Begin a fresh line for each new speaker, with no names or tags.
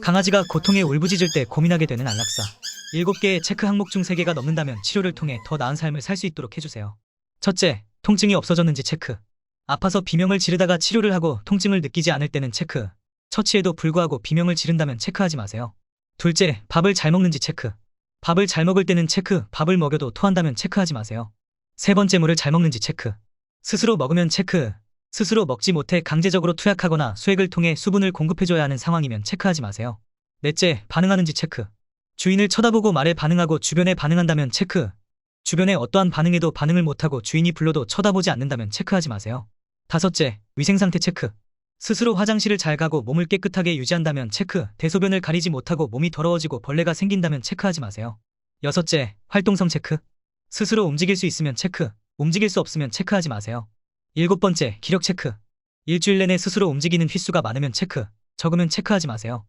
강아지가 고통에 울부짖을 때 고민하게 되는 안락사. 7개의 체크 항목 중 3개가 넘는다면 치료를 통해 더 나은 삶을 살 수 있도록 해주세요. 첫째, 통증이 없어졌는지 체크. 아파서 비명을 지르다가 치료를 하고 통증을 느끼지 않을 때는 체크. 처치에도 불구하고 비명을 지른다면 체크하지 마세요. 둘째, 밥을 잘 먹는지 체크. 밥을 잘 먹을 때는 체크, 밥을 먹여도 토한다면 체크하지 마세요. 세 번째, 물을 잘 먹는지 체크. 스스로 먹으면 체크. 스스로 먹지 못해 강제적으로 투약하거나 수액을 통해 수분을 공급해줘야 하는 상황이면 체크하지 마세요. 넷째, 반응하는지 체크. 주인을 쳐다보고 말에 반응하고 주변에 반응한다면 체크. 주변에 어떠한 반응에도 반응을 못하고 주인이 불러도 쳐다보지 않는다면 체크하지 마세요. 다섯째, 위생상태 체크. 스스로 화장실을 잘 가고 몸을 깨끗하게 유지한다면 체크. 대소변을 가리지 못하고 몸이 더러워지고 벌레가 생긴다면 체크하지 마세요. 여섯째, 활동성 체크. 스스로 움직일 수 있으면 체크. 움직일 수 없으면 체크하지 마세요. 일곱 번째, 기력 체크. 일주일 내내 스스로 움직이는 휘수가 많으면 체크. 적으면 체크하지 마세요.